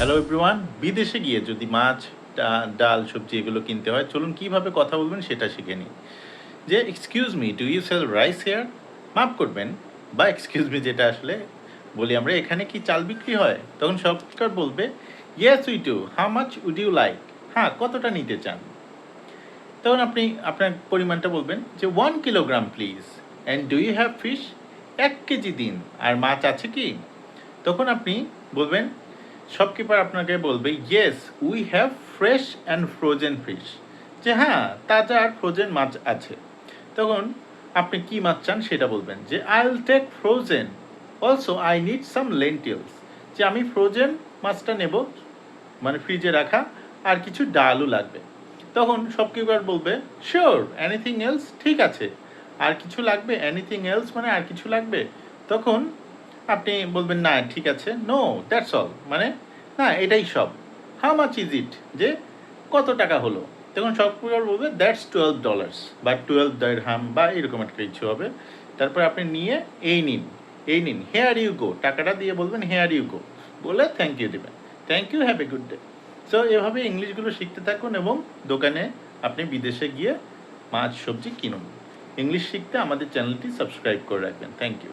Hello everyone বিদেশে গিয়ে যদি মাছ ডাল, সবজি এগুলো কিনতে হয়, চলুন কীভাবে কথা বলবেন সেটা শিখে নিই। যে excuse me do you sell rice here মাফ করবেন, বা এক্সকিউজ মি যেটা আসলে বলি আমরা, এখানে কি চাল বিক্রি হয়? তখন শপকার বলবে yes we do how much would you like হ্যাঁ কতটা নিতে চান? তখন আপনি, আপনার পরিমাণটা বলবেন, যে one kilogram please and do you have fish এক কেজি দিন। আর মাছ আছে কি? তখন আপনি বলবেন শপকিপার আপনাকে বলবে yes we have fresh and frozen fish যে হ্যাঁ তাজা আর ফ্রোজেন মাছ আছে। তখন আপনি কি মাছ চান সেটা বলবেন যে I will take frozen also I need some lentils যে, আমি ফ্রোজেন মাছটা নেব মানে ফ্রিজে রাখা, আর কিছু ডালও লাগবে। তখন শপকিপার বলবে শিওর এনিথিং এলস ঠিক আছে। আর কিছু লাগবে এনিথিং এলস মানে আর কিছু লাগবে? তখন আপনি বলবেন, না, ঠিক আছে। নো দ্যাটস অল মানে না, এটাই সব। হাউ মাচ ইজ ইট যে, কত টাকা হলো? তখন শপকিপার বলবে দ্যাটস টুয়েলভ ডলার্স বা টুয়েলভ দয়ের হাম বা, এরকম একটা কিছু হবে। তারপর আপনি নিয়ে, এই নিন এই নিন। হেয়ার ইউ গো টাকাটা দিয়ে বলবেন হেয়ার ইউ গো বলে থ্যাংক ইউ দেবেন। Thank you have a good day so এভাবে ইংলিশগুলো শিখতে থাকুন এবং দোকানে আপনি বিদেশে গিয়ে মাছ, সবজি কিনুন। ইংলিশ শিখতে আমাদের চ্যানেলটি সাবস্ক্রাইব করে রাখবেন। Thank you